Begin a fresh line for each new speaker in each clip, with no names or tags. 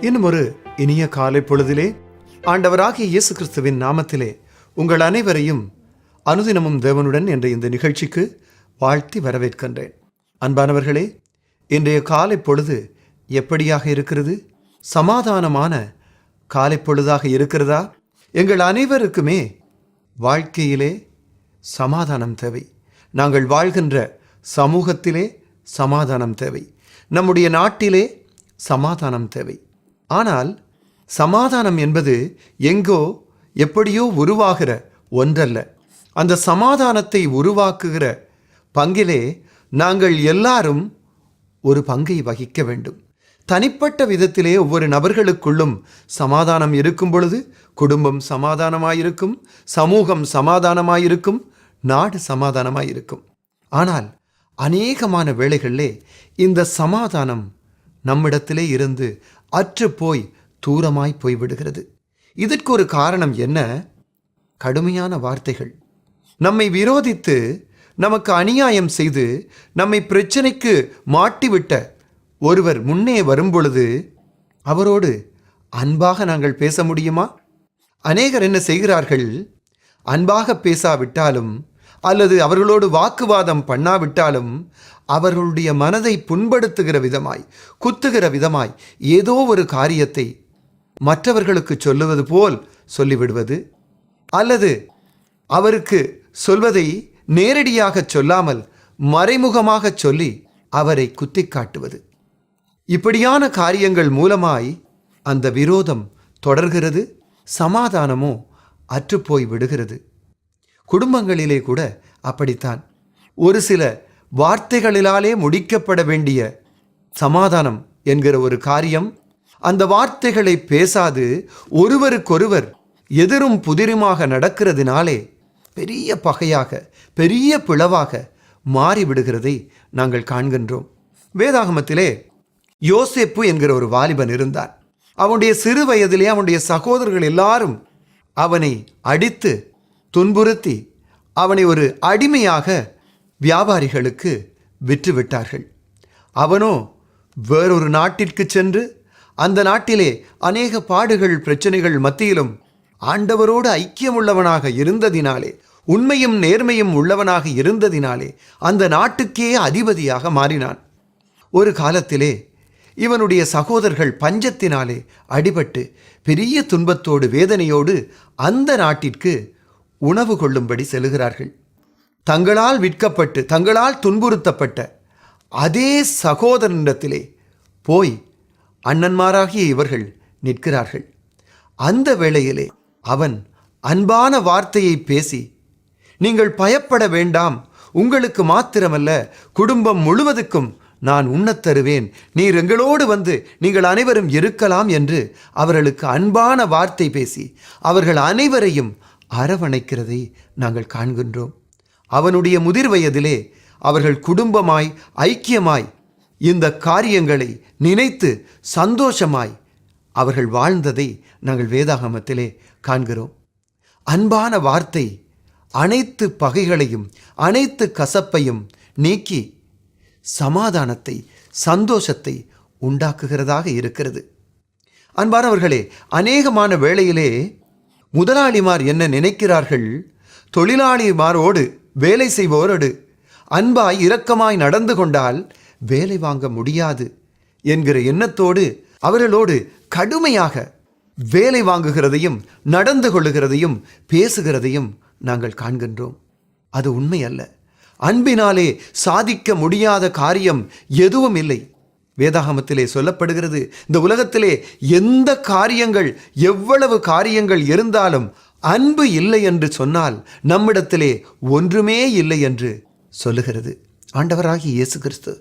இன்னும் ஒரு இனிய காலை பொழுதிலே ஆண்டவராகிய இயேசு கிறிஸ்துவின் நாமத்திலே உங்கள் அனைவரையும் அனுதினமும் தேவனுடன் என்ற இந்த நிகழ்ச்சிக்கு வாழ்த்தி வரவேற்கின்றேன். அன்பானவர்களே இன்றைய காலை பொழுது எப்படியாக இருக்கிறது? சமாதானமான காலை பொழுதாக இருக்கிறதா? எங்கள் அனைவருக்குமே வாழ்க்கையிலே சமாதானம் தேவை. நாங்கள் வாழ்கின்ற சமூகத்திலே சமாதானம் தேவை. நம்முடைய நாட்டிலே சமாதானம் தேவை. ஆனால் சமாதானம் என்பது எங்கோ எப்படியோ உருவாகிற ஒன்றல்ல. அந்த சமாதானத்தை உருவாக்குகிற பங்கிலே நாங்கள் எல்லாரும் ஒரு பங்கை வகிக்க வேண்டும். தனிப்பட்ட விதத்திலே ஒவ்வொரு நபர்களுக்குள்ளும் சமாதானம் இருக்கும் பொழுது குடும்பம் சமாதானமாயிருக்கும் சமூகம் சமாதானமாயிருக்கும் நாடு சமாதானமாயிருக்கும். ஆனால் அநேகமான வேளைகளிலே இந்த சமாதானம் நம்மிடத்திலே இருந்து அற்றுப்போய் தூரமாய் போய்விடுகிறது. இதற்கு ஒரு காரணம் என்ன? கடுமையான வார்த்தைகள். நம்மை விரோதித்து நமக்கு அநியாயம் செய்து நம்மை பிரச்சனைக்கு மாட்டிவிட்ட ஒருவர் முன்னே வரும்பொழுது அவரோடு அன்பாக நாங்கள் பேச முடியுமா? அநேகர் என்ன செய்கிறார்கள்? அன்பாக பேசாவிட்டாலும் அல்லது அவர்களோடு வாக்குவாதம் பண்ணாவிட்டாலும் அவர்களுடைய மனதை புண்படுத்துகிற விதமாய் குத்துகிற விதமாய் ஏதோ ஒரு காரியத்தை மற்றவர்களுக்கு சொல்லுவது போல் சொல்லிவிடுவது அல்லது அவருக்கு சொல்வதை நேரடியாகச் சொல்லாமல் மறைமுகமாகச் சொல்லி அவரை குத்தி காட்டுவது. இப்படியான காரியங்கள் மூலமாய் அந்த விரோதம் தொடர்கிறது சமாதானமோ அற்றுப்போய் விடுகிறது. குடும்பங்களிலே கூட அப்படித்தான். ஒரு சில வார்த்தைகளிலாலே முடிக்கப்பட வேண்டிய சமாதானம் என்கிற ஒரு காரியம் அந்த வார்த்தைகளை பேசாது ஒருவருக்கொருவர் எதிரும் புதிருமாக நடக்கிறதுனாலே பெரிய பகையாக பெரிய பிளவாக மாறிவிடுகிறதை நாங்கள் காண்கின்றோம். வேதாகமத்திலே யோசேப்பு என்கிற ஒரு வாலிபன் இருந்தான். அவனுடைய சிறு வயதிலே அவனுடைய சகோதரர்கள் எல்லாரும் அவனை அடித்து துன்புறுத்தி அவனை ஒரு அடிமையாக வியாபாரிகளுக்கு விற்றுவிட்டார்கள். அவனோ வேறொரு நாட்டிற்கு சென்று அந்த நாட்டிலே அநேக பாடுகள் பிரச்சனைகள் மத்தியிலும் ஆண்டவரோடு ஐக்கியமுள்ளவனாக இருந்ததினாலே உண்மையும் நேர்மையும் உள்ளவனாக இருந்ததினாலே அந்த நாட்டுக்கே அதிபதியாக மாறினான். ஒரு காலத்திலே இவனுடைய சகோதரர்கள் பஞ்சத்தினாலே அடிபட்டு பெரிய துன்பத்தோடு வேதனையோடு அந்த நாட்டிற்கு உணவு கொள்ளும்படி செல்கிறார்கள் தங்களால் விற்கப்பட்டு தங்களால் துன்புறுத்தப்பட்ட அதே சகோதரனிடத்திலே போய் அண்ணன்மாராகிய இவர்கள் நிற்கிறார்கள். அந்த வேளையிலே அவன் அன்பான வார்த்தையை பேசி நீங்கள் பயப்பட வேண்டாம். உங்களுக்கு மாத்திரமல்ல குடும்பம் முழுவதுக்கும் நான் உண்ணத் தருவேன். நீர் எங்களோடு வந்து நீங்கள் அனைவரும் இருக்கலாம் என்று அவர்களுக்கு அன்பான வார்த்தை பேசி அவர்கள் அனைவரையும் அரவணைக்கிறதை நாங்கள் காண்கின்றோம். அவனுடைய முதிர் வயதிலே அவர்கள் குடும்பமாய் ஐக்கியமாய் இந்த காரியங்களை நினைத்து சந்தோஷமாய் அவர்கள் வாழ்ந்ததை நாங்கள் வேதாகமத்திலே காண்கிறோம். அன்பான வார்த்தை அனைத்து பகைகளையும் அனைத்து கசப்பையும் நீக்கி சமாதானத்தை சந்தோஷத்தை உண்டாக்குகிறதாக இருக்கிறது. அன்பானவர்களே அநேகமான வேளையிலே முதலாளிமார் என்ன நினைக்கிறார்கள்? தொழிலாளிமாரோடு வேலை செய்வோரோடு அன்பாய் இரக்கமாய் நடந்து கொண்டால் வேலை வாங்க முடியாது என்கிற எண்ணத்தோடு அவர்களோடு கடுமையாக வேலை வாங்குகிறதையும் நடந்து கொள்ளுகிறதையும் பேசுகிறதையும் நாங்கள் காண்கின்றோம். அது உண்மை அல்ல அன்பினாலே சாதிக்க முடியாத காரியம் எதுவும் இல்லை. வேதாகமத்திலே சொல்லப்படுகிறது. இந்த உலகத்திலே எந்த காரியங்கள் எவ்வளவு காரியங்கள் இருந்தாலும் அன்பு இல்லை என்று சொன்னால் நம்மிடத்திலே ஒன்றுமே இல்லை என்று சொல்லுகிறது. ஆண்டவராகி இயேசு கிறிஸ்து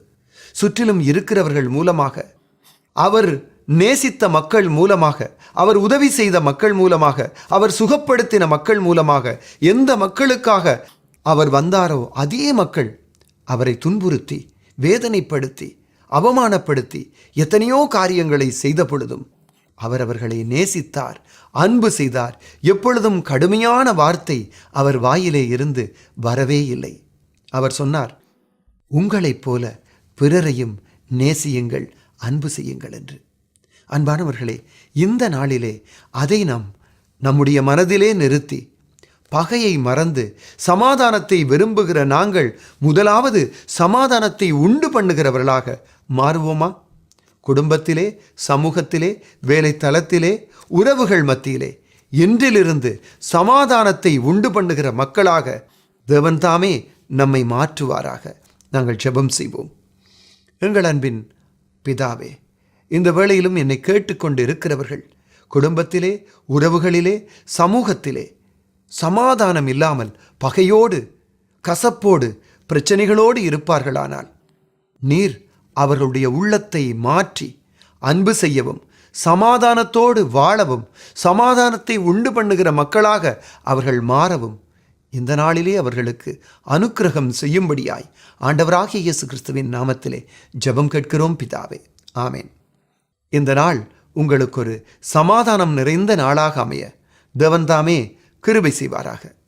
சுற்றிலும் இருக்கிறவர்கள் மூலமாக அவர் நேசித்த மக்கள் மூலமாக அவர் உதவி செய்த மக்கள் மூலமாக அவர் சுகப்படுத்தின மக்கள் மூலமாக எந்த மக்களுக்காக அவர் வந்தாரோ அதே மக்கள் அவரை துன்புறுத்தி வேதனைப்படுத்தி அவமானப்படுத்தி எத்தனையோ காரியங்களை செய்த பொழுதும் அவர் அவர்களை நேசித்தார் அன்பு செய்தார். எப்பொழுதும் கடுமையான வார்த்தை அவர் வாயிலே இருந்து வரவே இல்லை. அவர் சொன்னார் உங்களைப் போல பிறரையும் நேசியுங்கள் அன்பு செய்யுங்கள் என்று. அன்பானவர்களே இந்த நாளிலே அதை நாம் நம்முடைய மனதிலே நிறுத்தி பகையை மறந்து சமாதானத்தை விரும்புகிற நாங்கள் முதலாவது சமாதானத்தை உண்டு பண்ணுகிறவர்களாக மாறுவோமா? குடும்பத்திலே சமூகத்திலே வேலை தளத்திலே உறவுகள் மத்தியிலே இன்றிலிருந்து சமாதானத்தை உண்டு பண்ணுகிற மக்களாக தேவன் தாமே நம்மை மாற்றுவாராக. நாங்கள் ஜெபம் செய்வோம். எங்கள் அன்பின் பிதாவே இந்த வேளையிலும் என்னை கேட்டுக்கொண்டு இருக்கிறவர்கள் குடும்பத்திலே உறவுகளிலே சமூகத்திலே சமாதானம் இல்லாமல் பகையோடு கசப்போடு பிரச்சனைகளோடு இருப்பார்களானால் நீர் அவர்களுடைய உள்ளத்தை மாற்றி அன்பு செய்யவும் சமாதானத்தோடு வாழவும் சமாதானத்தை உண்டு பண்ணுகிற மக்களாக அவர்கள் மாறவும் இந்த நாளிலே அவர்களுக்கு அனுக்கிரகம் செய்யும்படியாய் ஆண்டவராகிய இயேசு கிறிஸ்துவின் நாமத்திலே ஜெபம் கேட்கிறோம் பிதாவே. ஆமேன். இந்த நாள் உங்களுக்கு ஒரு சமாதானம் நிறைந்த நாளாக அமைய தேவன்தாமே கிருபை செய்வாராக.